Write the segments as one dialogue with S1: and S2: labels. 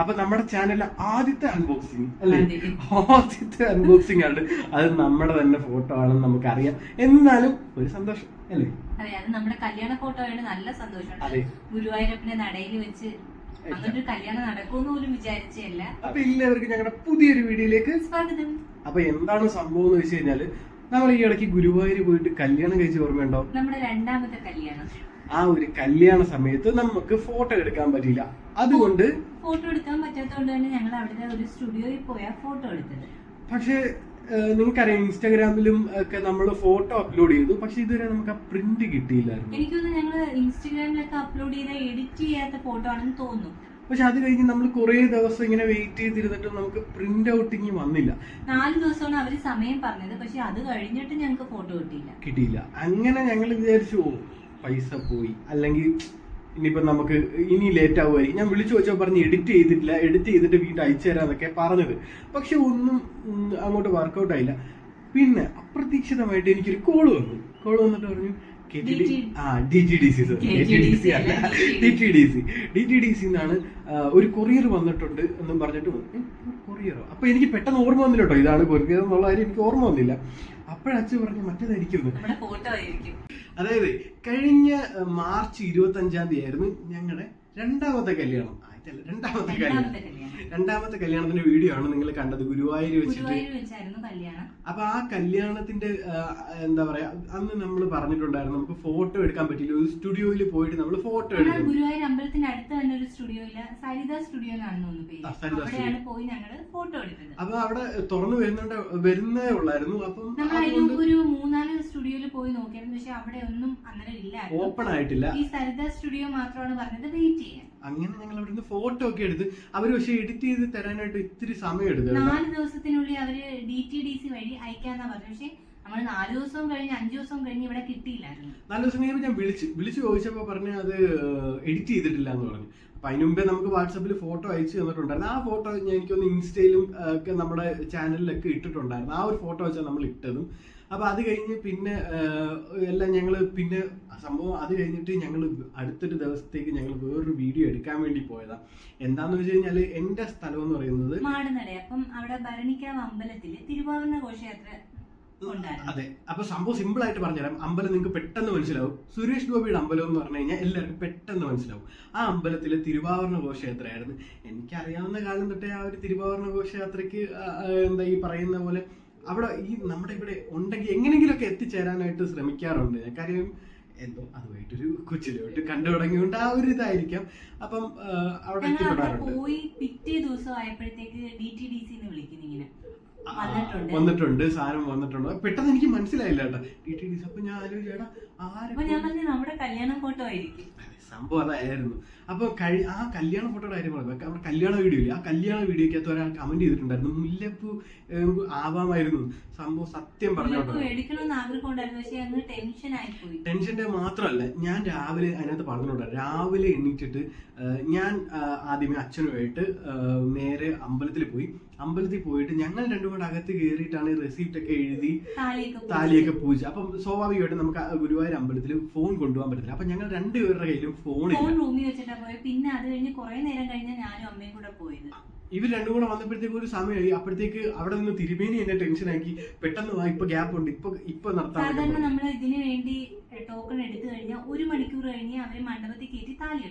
S1: അപ്പൊ നമ്മുടെ ചാനലിലെ ആദ്യത്തെ അൺബോക്സിങ് അല്ലേ. ആദ്യത്തെ അൺബോക്സിംഗ് ആണ്. അത് നമ്മുടെ തന്നെ ഫോട്ടോ ആണെന്ന് നമുക്കറിയാം. എന്നാലും ഒരു സന്തോഷം അല്ലേ?
S2: അതെ അത് നമ്മുടെ കല്യാണ ഫോട്ടോ ആണ് നല്ല. സന്തോഷമുണ്ട്. ഗുരുവായൂരപ്പനെ നടയിൽ വെച്ച്
S1: അപ്പൊ എല്ലാവർക്കും ഞങ്ങളുടെ പുതിയൊരു വീഡിയോയിലേക്ക്
S2: സ്വാഗതം.
S1: അപ്പൊ എന്താണ് സംഭവം എന്ന് വെച്ച് കഴിഞ്ഞാൽ നമ്മൾ ഈ ഇടയ്ക്ക് ഗുരുവായൂർ പോയിട്ട് കല്യാണം കഴിച്ച് ഓർമ്മയുണ്ടോ?
S2: നമ്മുടെ രണ്ടാമത്തെ കല്യാണം.
S1: ആ ഒരു കല്യാണ സമയത്ത് നമുക്ക് ഫോട്ടോ എടുക്കാൻ പറ്റില്ല അതുകൊണ്ട്
S2: ഫോട്ടോ എടുക്കാൻ പറ്റാത്തതുകൊണ്ട് തന്നെ ഞങ്ങൾ അവിടെ ഒരു സ്റ്റുഡിയോയിൽ പോയാ ഫോട്ടോ എടുത്തത്.
S1: പക്ഷേ നിങ്ങൾക്കറിയാം ഇൻസ്റ്റാഗ്രാമിലും ഒക്കെ നമ്മൾ ഫോട്ടോ അപ്ലോഡ് ചെയ്തു. പക്ഷെ ഇതുവരെ നമുക്ക് ആ പ്രിന്റ് കിട്ടിയില്ലായിരുന്നു.
S2: എനിക്കൊന്ന് ഞങ്ങൾ ഇൻസ്റ്റാഗ്രാമിലൊക്കെ അപ്ലോഡ് ചെയ്ത എഡിറ്റ് ചെയ്യാത്ത ഫോട്ടോ ആണെന്ന് തോന്നുന്നു.
S1: പക്ഷെ അത് കഴിഞ്ഞ് നമ്മൾ കുറേ ദിവസം ഇങ്ങനെ വെയിറ്റ് ചെയ്തിരുന്നിട്ട് നമുക്ക് പ്രിന്റ് ഔട്ടിങ് വന്നില്ല.
S2: നാല് ദിവസമാണ് അവർ സമയം പറഞ്ഞത്. പക്ഷെ അത് കഴിഞ്ഞിട്ട് ഞങ്ങൾക്ക് ഫോട്ടോ കിട്ടിയില്ല.
S1: കിട്ടിയില്ല. അങ്ങനെ ഞങ്ങൾ വിചാരിച്ചു ഓ പൈസ പോയി. അല്ലെങ്കിൽ ഇനിയിപ്പോ നമുക്ക് ഇനി ലേറ്റ് ആവുമായിരിക്കും. ഞാൻ വിളിച്ചു വെച്ചാൽ പറഞ്ഞ് എഡിറ്റ് ചെയ്തിട്ടില്ല. എഡിറ്റ് ചെയ്തിട്ട് വീണ്ടും അയച്ചു തരാന്നൊക്കെ പറഞ്ഞത്. പക്ഷെ ഒന്നും അങ്ങോട്ട് വർക്കൗട്ട് ആയില്ല. പിന്നെ അപ്രതീക്ഷിതമായിട്ട് എനിക്കൊരു കോൾ വന്നു. കോൾ വന്നിട്ട് പറഞ്ഞു ാണ് ആ D T D C
S2: KTDC
S1: അല്ല.
S2: അല്ല,
S1: D T D C D T D C ഒരു കൊറിയർ വന്നിട്ടുണ്ട് എന്നും പറഞ്ഞിട്ട് കൊറിയറോ അപ്പൊ എനിക്ക് പെട്ടെന്ന് ഓർമ്മ വന്നില്ല കേട്ടോ ഇതാണ് കൊറിയർ എന്നുള്ള കാര്യം എനിക്ക് ഓർമ്മ വന്നില്ല. അപ്പോഴച്ഛൻ പറഞ്ഞു മറ്റേതായിരിക്കും അതായത് കഴിഞ്ഞ മാർച്ച് ഇരുപത്തി അഞ്ചാം തീയതി ആയിരുന്നു ഞങ്ങളുടെ രണ്ടാമത്തെ കല്യാണം. രണ്ടാമത്തെ കല്യാണം
S2: രണ്ടാമത്തെ കല്യാണം.
S1: രണ്ടാമത്തെ കല്യാണത്തിന്റെ വീഡിയോ ആണ് നിങ്ങൾ കണ്ടത്. ഗുരുവായൂർ വെച്ചിട്ട്. അപ്പൊ ആ കല്യാണത്തിന്റെ എന്താ പറയാ അന്ന് നമ്മൾ പറഞ്ഞിട്ടുണ്ടായിരുന്നു നമുക്ക് ഫോട്ടോ എടുക്കാൻ പറ്റില്ല ഒരു സ്റ്റുഡിയോയിൽ പോയിട്ട് നമ്മൾ ഫോട്ടോ എടുക്കും
S2: ഗുരുവായൂർ അമ്പലത്തിന്റെ അടുത്ത് തന്നെ ഒരു സ്റ്റുഡിയോയിൽ സരിത സ്റ്റുഡിയോ എന്നാണ് പോയി ഞങ്ങൾ ഫോട്ടോ എടുത്തത്
S1: അപ്പൊ അവിടെ തുറന്നു വരുന്നുണ്ട് വരുന്നേ ഉള്ളായിരുന്നു. അപ്പം
S2: ഒരു മൂന്നാൽ സ്റ്റുഡിയോയിൽ പോയി നോക്കിയായിരുന്നു. പക്ഷെ അവിടെ ഒന്നും അങ്ങനെ ഇല്ലായിരുന്നു.
S1: ഓപ്പൺ ആയിട്ടില്ല.
S2: ഈ സരിത സ്റ്റുഡിയോ മാത്രമാണ് പറഞ്ഞത് വെയിറ്റ് ചെയ്യാൻ.
S1: അങ്ങനെ ഞങ്ങൾ അവിടുന്ന് ഫോട്ടോ ഒക്കെ എടുത്ത് അവർ പക്ഷെ എഡിറ്റ് ചെയ്ത് തരാനായിട്ട് ഇത്തിരി സമയം എടുത്തു.
S2: നാല് ദിവസത്തിനുള്ളിൽ അവർ ഡി ടി ഡി സി വഴി അയക്കാന്നാ പറഞ്ഞു പക്ഷെ നമ്മൾ നാല് ദിവസം കഴിഞ്ഞ് അഞ്ചു ദിവസം കഴിഞ്ഞ് ഇവിടെ കിട്ടിയില്ലായിരുന്നു.
S1: നാല് ദിവസം കഴിയുമ്പോൾ ഞാൻ വിളിച്ചു വിളിച്ചു ചോദിച്ചപ്പോൾ പറഞ്ഞു അത് എഡിറ്റ് ചെയ്തിട്ടില്ല എന്ന് പറഞ്ഞു. അപ്പൊ അതിന് മുമ്പേ നമുക്ക് വാട്സപ്പിൽ ഫോട്ടോ അയച്ചു തന്നിട്ടുണ്ടായിരുന്നു. ആ ഫോട്ടോ ഞാൻ എനിക്കൊന്ന് ഇൻസ്റ്റയിലും ഒക്കെ നമ്മുടെ ചാനലിലൊക്കെ ഇട്ടിട്ടുണ്ടായിരുന്നു. ആ ഒരു ഫോട്ടോ വെച്ചാൽ നമ്മൾ ഇട്ടതും. അപ്പൊ അത് കഴിഞ്ഞ് പിന്നെ എല്ലാം ഞങ്ങൾ പിന്നെ സംഭവം അത് കഴിഞ്ഞിട്ട് ഞങ്ങൾ അടുത്തൊരു ദിവസത്തേക്ക് ഞങ്ങൾ വേറൊരു വീഡിയോ എടുക്കാൻ വേണ്ടി പോയതാ. എന്താന്ന് വെച്ച് കഴിഞ്ഞാൽ എന്റെ സ്ഥലം എന്ന് പറയുന്നത്
S2: മാടുനട. അപ്പം അവിടെ ഭരണിക്കാവ് അമ്പലത്തിൽ തിരുവാഭരണ ഘോഷയാത്ര
S1: അതെ. അപ്പൊ സംഭവം സിമ്പിൾ ആയിട്ട് പറഞ്ഞുതരാം. അമ്പലം നിങ്ങൾക്ക് പെട്ടെന്ന് മനസ്സിലാവും. സുരേഷ് ഗോപിയുടെ അമ്പലം എന്ന് പറഞ്ഞു കഴിഞ്ഞാൽ എല്ലാവർക്കും പെട്ടെന്ന് മനസ്സിലാവും. ആ അമ്പലത്തിലെ തിരുവാഭരണ ഘോഷയാത്രയായിരുന്നു എനിക്കറിയാവുന്ന കാലം തൊട്ടേ ആ ഒരു തിരുവാഭരണ ഘോഷയാത്രയ്ക്ക് എന്താ ഈ പറയുന്ന പോലെ അവിടെ ഈ നമ്മുടെ ഇവിടെ ഉണ്ടെങ്കിൽ എങ്ങനെയെങ്കിലുമൊക്കെ എത്തിച്ചേരാനായിട്ട് ശ്രമിക്കാറുണ്ട്. ഞാൻ കാര്യം എന്തോ അതുമായിട്ടൊരു കൊച്ചിലോട്ട് കണ്ടു തുടങ്ങിയോണ്ട് ആ ഒരു ഇതായിരിക്കാം. അപ്പം അവിടെ
S2: പോയി പിറ്റേ ദിവസം ആയപ്പോഴത്തേക്ക് ഡി ടി ഡി വിളിക്കുന്നു ഇങ്ങനെ. വന്നിട്ടുണ്ട്.
S1: സാധനം വന്നിട്ടുണ്ട്. പെട്ടെന്ന് എനിക്ക് മനസ്സിലായില്ല കേട്ടോ. ടി ടി ഡി സി അപ്പൊ ഞാൻ
S2: നമ്മുടെ കല്യാണ ഫോട്ടോ ആയിരിക്കും.
S1: സംഭവം അതായിരുന്നു. അപ്പൊ കഴി ആ കല്യാണ ഫോട്ടോയുടെ കാര്യം പറഞ്ഞു. നമ്മുടെ കല്യാണ വീഡിയോ ഇല്ലേ? ആ കല്യാണ വീഡിയോക്കകത്ത് ഒരാൾ കമന്റ് ചെയ്തിട്ടുണ്ടായിരുന്നു. മുല്ലപ്പൂ ആവാമായിരുന്നു. സംഭവം സത്യം
S2: പറഞ്ഞു
S1: ടെൻഷന്റെ മാത്രമല്ല ഞാൻ രാവിലെ അതിനകത്ത് പറഞ്ഞിട്ടുണ്ടായിരുന്നു രാവിലെ എണീറ്റിട്ട് ഞാൻ ആദ്യമേ അച്ഛനുമായിട്ട് നേരെ അമ്പലത്തിൽ പോയി. അമ്പലത്തിൽ പോയിട്ട് ഞങ്ങൾ രണ്ടും കൂടെ അകത്ത് കയറിയിട്ടാണ് റെസിപ്റ്റ് ഒക്കെ എഴുതി
S2: താലിയൊക്കെ പൂജ.
S1: അപ്പൊ സ്വാഭാവികമായിട്ടും നമുക്ക് ഗുരുവായൂർ അമ്പലത്തിൽ ഫോൺ കൊണ്ടുപോകാൻ പറ്റില്ല അപ്പൊ ഞങ്ങൾ രണ്ടുപേരുടെ കയ്യിലും
S2: ഫോൺ റൂമിൽ വെച്ചിട്ടാണ് പോയത്. പിന്നെ അത് കഴിഞ്ഞ് കുറെ നേരം കഴിഞ്ഞ ഞാനും അമ്മയും കൂടെ പോയത്.
S1: ഇവർ രണ്ടും കൂടെ വന്നപ്പോഴത്തേക്ക് ഒരു സമയമായി. അപ്പോഴത്തേക്ക് അവിടെ നിന്ന് തിരുമേനി എന്നെ ടെൻഷനാക്കി പെട്ടെന്ന് വാ ഇപ്പൊ ഗ്യാപ്പ് ഉണ്ട്. ഇപ്പൊ ഇപ്പൊ നടത്താൻ
S2: സാധാരണ നമ്മൾ ഇതിന് വേണ്ടി ടോക്കൺ എടുത്തു കഴിഞ്ഞാൽ ഒരു മണിക്കൂർ കഴിഞ്ഞ് അവർ മണ്ഡപത്തിൽ കയറ്റി താലി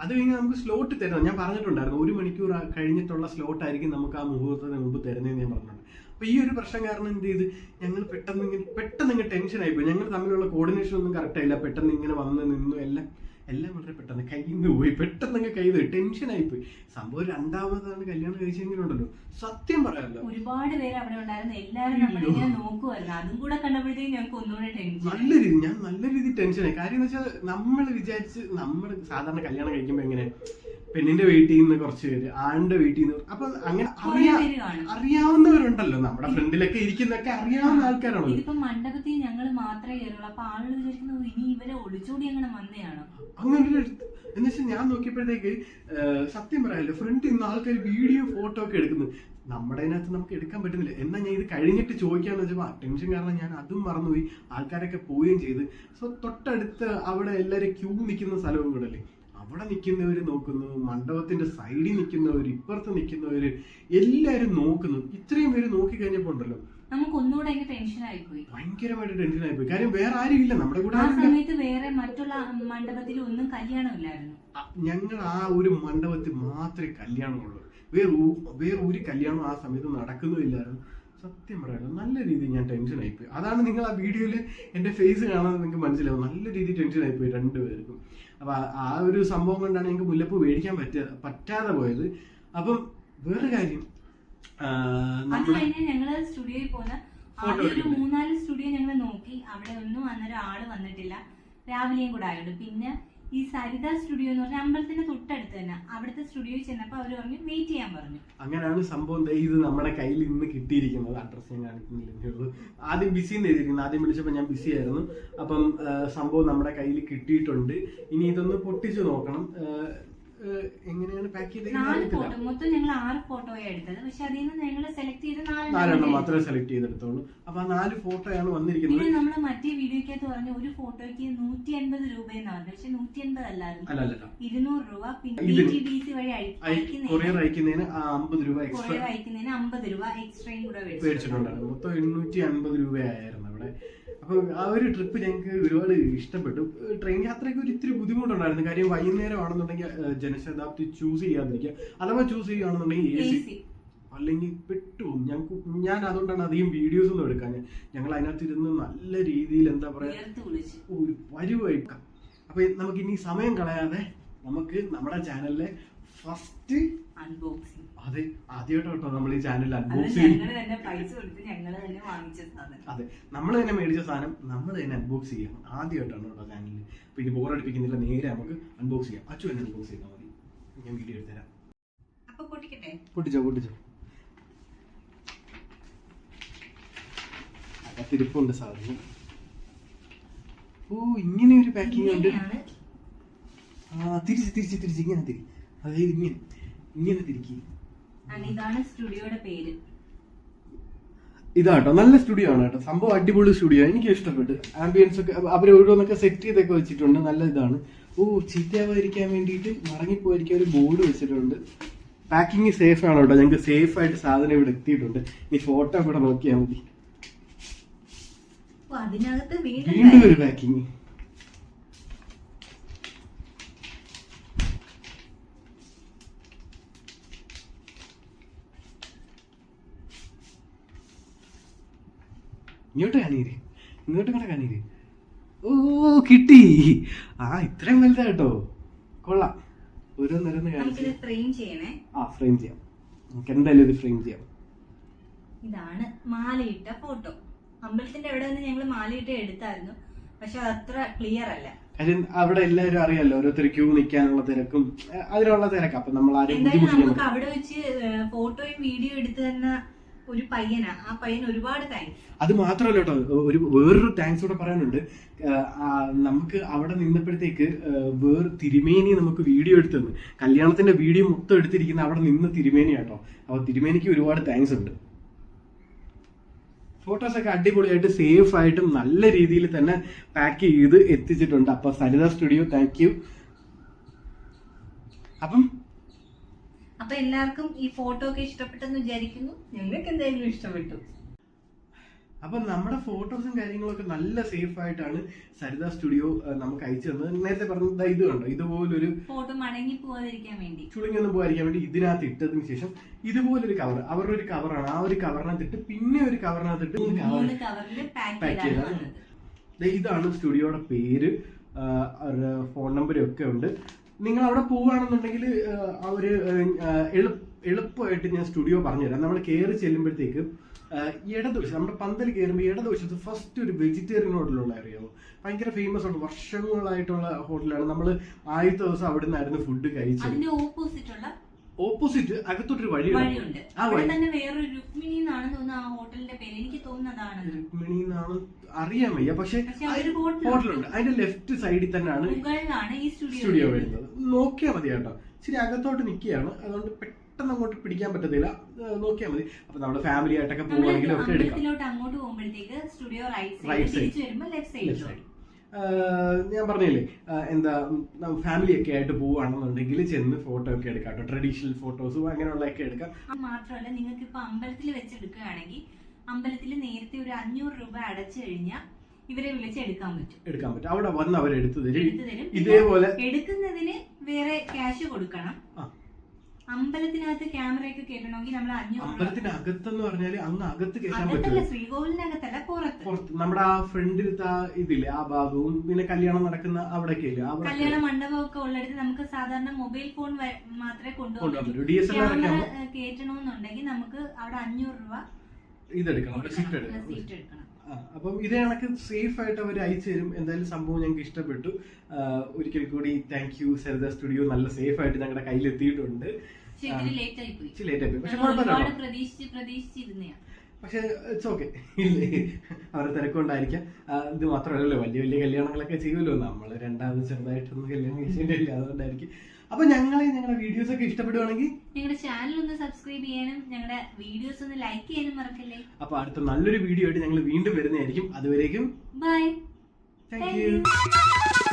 S1: അത് കഴിഞ്ഞ് നമുക്ക് സ്ലോട്ട് തരണം ഞാൻ പറഞ്ഞിട്ടുണ്ടായിരുന്നു ഒരു മണിക്കൂർ ആ- കഴിഞ്ഞിട്ടുള്ള സ്ലോട്ട് ആയിരിക്കും നമുക്ക് ആ മുഹൂർത്തത്തിന് മുമ്പ് തരുന്നതെന്ന് ഞാൻ പറഞ്ഞിട്ടുണ്ട്. അപ്പൊ ഈ ഒരു പ്രശ്നം കാരണം എന്ത് ചെയ്ത്? ഞങ്ങൾ പെട്ടെന്ന് ഇങ്ങനെ പെട്ടെന്ന് ഇങ്ങനെ ടെൻഷൻ ആയിപ്പോയി ഞങ്ങൾ തമ്മിലുള്ള കോർഡിനേഷൻ ഒന്നും കറക്റ്റ് ആയില്ല. പെട്ടെന്ന് ഇങ്ങനെ വന്ന് നിന്നു എല്ലാം. എല്ലാം വളരെ പെട്ടെന്ന് കയ്യിൽ നിന്ന് പോയി പെട്ടെന്ന് അങ്ങ് കൈ ടെൻഷൻ ആയിപ്പോയി സംഭവം രണ്ടാമതാണ് കല്യാണം കഴിച്ചെങ്കിലുണ്ടല്ലോ. സത്യം പറയാമല്ലോ
S2: ഒരുപാട് പേര് അവിടെ ഉണ്ടായിരുന്നു. എല്ലാവരും നോക്കുമായിരുന്നു അതും കൂടെ കണ്ടപ്പോഴത്തേക്കും ഞങ്ങൾക്ക് ഒന്നുകൂടെ ടെൻഷൻ
S1: നല്ല രീതി ഞാൻ നല്ല രീതിയിൽ ടെൻഷനായി കാര്യം എന്ന് വെച്ചാൽ നമ്മൾ വിചാരിച്ച് നമ്മൾ സാധാരണ കല്യാണം കഴിക്കുമ്പോ എങ്ങനെ പെണ്ണിന്റെ വീട്ടിൽ നിന്ന് കുറച്ച് പേര് ആണിന്റെ വീട്ടിൽ നിന്ന്. അപ്പൊ അങ്ങനെ അറിയാവുന്നവരുണ്ടല്ലോ. നമ്മുടെ ഫ്രണ്ടിലൊക്കെ ഇരിക്കുന്നൊക്കെ അറിയാവുന്ന ആൾക്കാരാണല്ലോ.
S2: ഇതിപ്പോ മണ്ഡപത്തിൽ ഞങ്ങൾ മാത്രമേ കയറുള്ളൂ. അപ്പൊ ആളുകൾ വിചാരിക്കുന്നു ഇനി ഇവരെ ഒളിച്ചോടി അങ്ങനെ വന്നെയാണോ?
S1: അങ്ങനെ ഒരു എന്ന് വെച്ചാൽ ഞാൻ നോക്കിയപ്പോഴത്തേക്ക് സത്യം പറയാമല്ലോ ഫ്രണ്ടിൽ നിന്ന് ആൾക്കാർ വീഡിയോ ഫോട്ടോ ഒക്കെ എടുക്കുന്നു. നമ്മുടെ അതിനകത്ത് നമുക്ക് എടുക്കാൻ പറ്റുന്നില്ല. എന്നാ ഞാൻ ഇത് കഴിഞ്ഞിട്ട് ചോദിക്കാന്ന് വെച്ചപ്പോൾ അറ്റൻഷൻ കാരണം ഞാൻ അതും മറന്നുപോയി. ആൾക്കാരൊക്കെ പോവുകയും ചെയ്ത്. സോ തൊട്ടടുത്ത് അവിടെ എല്ലാവരും ക്യൂ നിൽക്കുന്ന സ്ഥലവും കൂടെ അല്ലേ? അവിടെ നിൽക്കുന്നവര് നോക്കുന്നു മണ്ഡപത്തിന്റെ സൈഡിൽ നിൽക്കുന്നവര് ഇപ്പുറത്ത് നിൽക്കുന്നവര് എല്ലാരും നോക്കുന്നു. ഇത്രയും പേര് നോക്കി കഴിഞ്ഞപ്പോ ഉണ്ടല്ലോ.
S2: നമുക്ക് ഒന്നുകൂടെ അങ്ങ് ടെൻഷൻ ആയിപ്പോയി
S1: ഭയങ്കരമായിട്ട് ടെൻഷൻ ആയിപ്പോയി കാര്യം വേറെ ആരും ഇല്ല നമ്മുടെ കൂടെ
S2: ആ സമയത്ത് വേറെ മറ്റുള്ള മണ്ഡപത്തിൽ ഒന്നും കല്യാണം ഇല്ലായിരുന്നു.
S1: ഞങ്ങൾ ആ ഒരു മണ്ഡപത്തിൽ മാത്രമേ കല്യാണമുള്ളൂ വേറെ വേറെ ഒരു കല്യാണം ആ സമയത്ത് നടക്കുന്നുമില്ലായിരുന്നു സത്യം പറയാലോ നല്ല രീതിയിൽ ഞാൻ ടെൻഷൻ ആയിപ്പോയി അതാണ് നിങ്ങൾ ആ വീഡിയോയിൽ എന്റെ ഫേസ് കാണാൻ നിങ്ങൾക്ക് മനസ്സിലാവും. നല്ല രീതിയിൽ ടെൻഷൻ ആയിപ്പോയി രണ്ടുപേർക്കും. അപ്പൊ ആ- ഒരു സംഭവം കൊണ്ടാണ് എനിക്ക് മുല്ലപ്പൂ മേടിക്കാൻ പറ്റാ പറ്റാതെ പോയത്. അപ്പം വേറെ കാര്യം
S2: ഞങ്ങൾ സ്റ്റുഡിയോയിൽ പോന്ന ഒരു മൂന്നാൽ സ്റ്റുഡിയോ ഞങ്ങൾ നോക്കി. അവിടെ ഒന്നും അന്നേരം ആൾ വന്നിട്ടില്ല. രാവിലെയും കൂടെ പിന്നെ ഈ സരിത സ്റ്റുഡിയോ എന്ന് പറഞ്ഞ അമ്പലത്തിന്റെ തൊട്ടടുത്ത് തന്നെ. അവിടുത്തെ സ്റ്റുഡിയോയിൽ ചെന്നപ്പോ അവർ പറഞ്ഞു വെയിറ്റ് ചെയ്യാൻ പറഞ്ഞു.
S1: അങ്ങനെയാണ് സംഭവം. ഇത് നമ്മുടെ കയ്യിൽ ഇന്ന് കിട്ടിയിരിക്കുന്നത്. അഡ്രസ് ഞാൻ കാണിക്കുന്നില്ല. ആദ്യം ബിസി എന്ന് എഴുതിയിരിക്കുന്നത്. ആദ്യം വിളിച്ചപ്പോൾ ഞാൻ ബിസി ആയിരുന്നു. അപ്പം സംഭവം നമ്മുടെ കയ്യിൽ കിട്ടിയിട്ടുണ്ട്. ഇനി ഇതൊന്ന് പൊട്ടിച്ചു നോക്കണം. എങ്ങനെയാണ് പാക്ക് ചെയ്തത്?
S2: നാല് ഫോട്ടോ മൊത്തം ഞങ്ങൾ ആറ് ഫോട്ടോയാണ് എടുത്തത്. പക്ഷെ അതിൽ നിന്ന് ഞങ്ങൾ സെലക്ട് ചെയ്ത്
S1: നാലെണ്ണം മാത്രമേ സെലക്ട് ചെയ്തെടുത്തോളൂ അപ്പൊ ആ നാല് ഫോട്ടോയാണ്
S2: പിന്നെ
S1: വന്നിരിക്കുന്നത്.
S2: നമ്മൾ മറ്റേ വീഡിയോക്കകത്ത് പറഞ്ഞ ഒരു ഫോട്ടോയ്ക്ക് നൂറ്റി അൻപത് രൂപയെന്ന് പറഞ്ഞു. പക്ഷെ നൂറ്റി അൻപത് അല്ലായിരുന്നു.
S1: അല്ല അല്ല
S2: ഇരുന്നൂറ് രൂപ. പിന്നെ ഡി സി വഴി
S1: കൊറിയർ
S2: അയക്കുന്നതിന്
S1: അമ്പത് രൂപ എക്സ്ട്രാ
S2: അയക്കുന്നതിന് അമ്പത് രൂപ എക്സ്ട്രയും കൂടെ മേടിച്ചു
S1: മേടിച്ചിട്ടുണ്ടായിരുന്നു. മൊത്തം എണ്ണൂറ്റി അൻപത് രൂപയായിരുന്നു അവിടെ. അപ്പൊ ആ ഒരു ട്രിപ്പ് ഞങ്ങൾക്ക് ഒരുപാട് ഇഷ്ടപ്പെട്ടു. ട്രെയിൻ യാത്രയ്ക്ക് ഒരു ഇത്തിരി ബുദ്ധിമുട്ടുണ്ടായിരുന്നു. കാര്യം വൈകുന്നേരം ആണെന്നുണ്ടെങ്കിൽ ജനശതാബ്ദി ചൂസ് ചെയ്യാതിരിക്കുക. അഥവാ ചൂസ് ചെയ്യുകയാണെന്നുണ്ടെങ്കിൽ എ സി അല്ലെങ്കിൽ പെട്ടുപോകും ഞങ്ങൾക്ക് ഞാൻ അതുകൊണ്ടാണ് അധികം വീഡിയോസ് ഒന്നും എടുക്കാൻ ഞങ്ങൾ അതിനകത്ത് ഇരുന്ന് നല്ല രീതിയിൽ എന്താ പറയാ ഒരു പരുവായിക്കാം അപ്പൊ നമുക്ക് ഇനി സമയം കളയാതെ നമുക്ക് നമ്മുടെ ചാനലിലെ ഫസ്റ്റ്
S2: അൺബോക്സിങ്
S1: അത് ആദ്യമായിട്ടോ നമ്മൾ ഈ ചാനലിൽ അൺബോക്സ് ചെയ്യും. അതെ നമ്മൾ തന്നെ മേടിച്ച സാധനം നമ്മൾ തന്നെ അൺബോക്സ് ചെയ്യണം. ആദ്യമായിട്ടാണ് കേട്ടോ ചാനലിൽ പിന്നെ ഇത് ബോറടിപ്പിക്കുന്നില്ല നേരെ നമുക്ക് അൺബോക്സ് ചെയ്യാം. അച്ചു തന്നെ അൺബോക്സ് ചെയ്താൽ മതി. ഞാൻ വീഡിയോ
S2: എടുത്തരാം.
S1: പൊട്ടിച്ചോ പൊട്ടിച്ചോ. അകത്തിരിപ്പുണ്ട് സാധനം ഓ ഇങ്ങനെ ഒരു പാക്കിംഗ് ഉണ്ട്. ആ തിരിച്ച് തിരിച്ച് തിരിച്ച് ഇങ്ങനെ തിരി. അതായത് ഇങ്ങനെ. ഇങ്ങനെ തിരിക്കി.
S2: and ഇതാണ് സ്റ്റുഡിയോയുടെ പേര്.
S1: ഇതാട്ടോ നല്ല സ്റ്റുഡിയോ ആണ് കേട്ടോ. സംഭവം അടിപൊളി സ്റ്റുഡിയോ. എനിക്ക് ഇഷ്ടപ്പെട്ടു. ആംബിയൻസ് ഒക്കെ അവർ ഓരോന്നൊക്കെ സെറ്റ് ചെയ്തൊക്കെ വെച്ചിട്ടുണ്ട്. നല്ല ഇതാണ്. ഓ ചീത്തയാവാതിരിക്കാൻ വേണ്ടിയിട്ട് മടങ്ങിപ്പോയിരിക്കാൻ ഒരു ബോർഡ് വെച്ചിട്ടുണ്ട്. പാക്കിങ് സേഫ് ആണ് കേട്ടോ. ഞങ്ങൾക്ക് സേഫ് ആയിട്ട് സാധനം ഇവിടെ എത്തിയിട്ടുണ്ട്. ഈ ഫോട്ടോ കൂടെ നോക്കിയാൽ മതി.
S2: വീണ്ടും
S1: ഒരു പാക്കിങ് ഇങ്ങോട്ട് കാണീര് ഇങ്ങോട്ട് കൂടെ കാണീര് ഓ കിട്ടി. ആ ഇത്രയും വലുതാ കേട്ടോ. കൊള്ളാം. ഓരോന്നോരോന്ന്
S2: ചെയ്യണേ.
S1: ആ ഫ്രെയിം ചെയ്യാം. നമുക്ക് എന്തായാലും ഇത് ഫ്രെയിം ചെയ്യാം.
S2: ഇതാണ് മാലയിട്ട ഫോട്ടോ അമ്പലത്തിന്റെ അവിടെ നിന്ന് ഞങ്ങൾ മാലയിട്ട് എടുത്തായിരുന്നു. പക്ഷെ അത് അത്ര ക്ലിയർ അല്ല.
S1: കാര്യം അവിടെ എല്ലാവരും അറിയാലോ ഓരോരുത്തർ ക്യൂ നിൽക്കാനുള്ള തിരക്കും അതിനുള്ള തിരക്കും. അപ്പൊ നമ്മൾ
S2: നമുക്ക് അവിടെ വെച്ച് ഫോട്ടോയും വീഡിയോ എടുത്ത് തന്ന ഒരു പയ്യനാ. ആ പയ്യന് ഒരുപാട് താങ്ക്സ്
S1: അത് മാത്രമല്ല കേട്ടോ ഒരു വേറൊരു താങ്ക്സ് കൂടെ പറയാനുണ്ട്. നമുക്ക് അവിടെ നിന്നപ്പോഴത്തേക്ക് വേറെ തിരുമേനി നമുക്ക് വീഡിയോ എടുത്തു തന്നു കല്യാണത്തിന്റെ വീഡിയോ മൊത്തം എടുത്തിരിക്കുന്ന അവിടെ നിന്ന് തിരുമേനി കേട്ടോ. അപ്പൊ തിരുമേനിക്ക് ഒരുപാട് താങ്ക്സ് ഉണ്ട്. ഫോട്ടോസ് ഒക്കെ അടിപൊളിയായിട്ട് സേഫ് ആയിട്ടും നല്ല രീതിയിൽ തന്നെ പാക്ക് ചെയ്ത് എത്തിച്ചിട്ടുണ്ട്. അപ്പൊ സരിത സ്റ്റുഡിയോ താങ്ക് യു അപ്പം
S2: അപ്പൊ എല്ലാവർക്കും ഈ ഫോട്ടോ ഒക്കെ ഇഷ്ടപ്പെട്ടെന്ന് വിചാരിക്കുന്നു. ഞങ്ങൾക്ക് എന്തായാലും ഇഷ്ടപ്പെട്ടു.
S1: അപ്പൊ നമ്മുടെ ഫോട്ടോസും കാര്യങ്ങളൊക്കെ നല്ല സേഫ് ആയിട്ടാണ് സരിത സ്റ്റുഡിയോ നമുക്ക് അയച്ചു തന്നത്. നേരത്തെ പറഞ്ഞത് ഇത് കണ്ടോ? ഇതുപോലൊരു
S2: ഫോട്ടോ മടങ്ങി പോവാതിരിക്കാൻ വേണ്ടി.
S1: ചുളുങ്ങൊന്നും പോകാതിരിക്കാൻ വേണ്ടി ഇതിനകത്ത് ഇട്ടതിന് ശേഷം ഇതുപോലൊരു കവർ അവരുടെ ഒരു കവറാണ് ആ ഒരു കവറിനകത്ത് ഇട്ട് പിന്നെ ഒരു കവറിനകത്ത് ഇട്ട് കവർ
S2: മൂന്ന് കവറിൽ പാക്ക്
S1: Pack
S2: ചെയ്താണ്
S1: ഇതാണ് സ്റ്റുഡിയോയുടെ പേര് അവരുടെ ഫോൺ നമ്പരും ഒക്കെ ഉണ്ട്. നിങ്ങൾ അവിടെ പോവുകയാണെന്നുണ്ടെങ്കിൽ ആ, ആ, എളുപ്പമായിട്ട് ഞാൻ സ്റ്റുഡിയോ പറഞ്ഞുതരാം. നമ്മൾ കയറി ചെല്ലുമ്പോഴത്തേക്ക് ഇടതുവശം നമ്മുടെ പന്തൽ കയറുമ്പോൾ ഇടതുവശത്ത് ഫസ്റ്റ് ഒരു വെജിറ്റേറിയൻ ഹോട്ടലുള്ള അറിയാമോ ഭയങ്കര ഫേമസ് ആണ്. വർഷങ്ങളായിട്ടുള്ള ഹോട്ടലാണ് നമ്മൾ ആദ്യത്തെ ദിവസം അവിടെ നിന്നായിരുന്നു ഫുഡ് കഴിച്ചത്
S2: ഓപ്പോസിറ്റ് അകത്തോട്ട്
S1: ഒരു അകത്തോട്ടൊരു വഴിയുണ്ട്
S2: അവിടെ തന്നെ വേറൊരു രുക്മിണി തോന്നുന്നു ആ ഹോട്ടലിന്റെ പേര്. എനിക്ക് തോന്നുന്നതാണ്
S1: രുക്മിണി എന്നാണ് അറിയാൻ വയ്യ. പക്ഷെ
S2: ഹോട്ടലുണ്ട്.
S1: അതിന്റെ ലെഫ്റ്റ് സൈഡിൽ തന്നെയാണ്
S2: സ്റ്റുഡിയോ
S1: വരുന്നത്. നോക്കിയാൽ മതി കേട്ടോ. ശരി അകത്തോട്ട് നിൽക്കുകയാണ്. അതുകൊണ്ട് പെട്ടെന്ന് അങ്ങോട്ട് പിടിക്കാൻ പറ്റത്തില്ല. നോക്കിയാൽ മതി. അപ്പൊ നമ്മുടെ ഫാമിലി ആയിട്ടൊക്കെ പോകുവാണെങ്കിലും ഒക്കെ എടുക്കാം.
S2: അങ്ങോട്ട് പോകുമ്പോഴത്തേക്ക് സ്റ്റുഡിയോ റൈറ്റ് സൈഡ് വരുമ്പോൾ ലെഫ്റ്റ്
S1: side. ഞാൻ പറഞ്ഞില്ലേ എന്താ ഫാമിലി ഒക്കെ ആയിട്ട് പോവുകയാണെന്നുണ്ടെങ്കിൽ ചെന്ന് ഫോട്ടോ ഒക്കെ എടുക്കാം കേട്ടോ. ട്രഡീഷണൽ ഫോട്ടോസും അങ്ങനെയുള്ളതൊക്കെ എടുക്കാം.
S2: മാത്രമല്ല നിങ്ങൾക്ക് ഇപ്പൊ അമ്പലത്തിൽ വെച്ചെടുക്കുകയാണെങ്കിൽ അമ്പലത്തിൽ നേരത്തെ ഒരു അഞ്ഞൂറ് രൂപ അടച്ചു കഴിഞ്ഞാൽ ഇവരെ വിളിച്ച് എടുക്കാൻ പറ്റും.
S1: എടുക്കാൻ പറ്റും. അവിടെ വന്ന് അവർ എടുത്തു തരും. ഇതേപോലെ
S2: എടുക്കുന്നതിന് വേറെ ക്യാഷ് കൊടുക്കണം.
S1: ആ.
S2: അമ്പലത്തിനകത്ത് ക്യാമറയൊക്കെ കേട്ടണമെങ്കിൽ നമ്മൾ അഞ്ഞൂറ് രൂപ
S1: അമ്പലത്തിന്റെ അകത്തെന്ന് പറഞ്ഞാൽ അങ്ങ് അകത്ത് കേറ്റാൻ പറ്റില്ല
S2: ശ്രീകോവിലിനകത്തല്ല.
S1: നമ്മുടെ ആ ഫ്രണ്ടിലത്തെ ആ ഇതില്ലേ ആ ഭാഗവും പിന്നെ കല്യാണം നടക്കുന്ന അവിടെയൊക്കെ ഇല്ലേ
S2: കല്യാണ മണ്ഡപമൊക്കെ ഉള്ളിടത്ത് നമുക്ക് സാധാരണ മൊബൈൽ ഫോൺ മാത്രമേ കൊണ്ടുപോകാൻ പറ്റൂ.
S1: ഡി എസ് എൽ ആർ
S2: നമുക്ക് അവിടെ അഞ്ഞൂറ് രൂപ
S1: ഇതെടുക്കണം റെസിപ്റ്റ് എടുക്കണം
S2: സീറ്റ് എടുക്കണം.
S1: അപ്പം ഇത് കണക്ക് സേഫ് ആയിട്ട് അവർ അയച്ചു തരും. എന്തായാലും സംഭവം ഞങ്ങൾക്ക് ഇഷ്ടപ്പെട്ടു. ഒരിക്കൽ കൂടി താങ്ക് യു സരിത സ്റ്റുഡിയോ നല്ല സേഫ് ആയിട്ട് ഞങ്ങളുടെ കയ്യിലെത്തിയിട്ടുണ്ട്.
S2: ലേറ്റ് ആയി പോയി
S1: പക്ഷെ കുഴപ്പമില്ല പക്ഷെ ഇറ്റ്സ് ഓക്കെ ഇല്ലേ? അവരുടെ തിരക്കുണ്ടായിരിക്കാം ഇത് മാത്രമല്ലല്ലോ വലിയ വലിയ കല്യാണങ്ങളൊക്കെ ചെയ്യുമല്ലോ. നമ്മൾ രണ്ടാമത് ചെറുതായിട്ടൊന്നും കല്യാണം കഴിച്ചിട്ടില്ല അതുകൊണ്ടായിരിക്കും. അപ്പൊ ഞങ്ങളെ ഞങ്ങളുടെ വീഡിയോസ് ഒക്കെ ഇഷ്ടപ്പെടുവാണെങ്കിൽ
S2: ഞങ്ങളുടെ ചാനൽ ഒന്ന് സബ്സ്ക്രൈബ് ചെയ്യാനും ഞങ്ങളുടെ വീഡിയോസ് ഒന്ന് ലൈക്ക് ചെയ്യാനും മറക്കല്ലേ?
S1: അപ്പൊ അടുത്ത നല്ലൊരു വീഡിയോ ആയിട്ട് ഞങ്ങൾ വീണ്ടും വരുന്നതായിരിക്കും. അതുവരേക്കും
S2: ബൈ
S1: താങ്ക് യു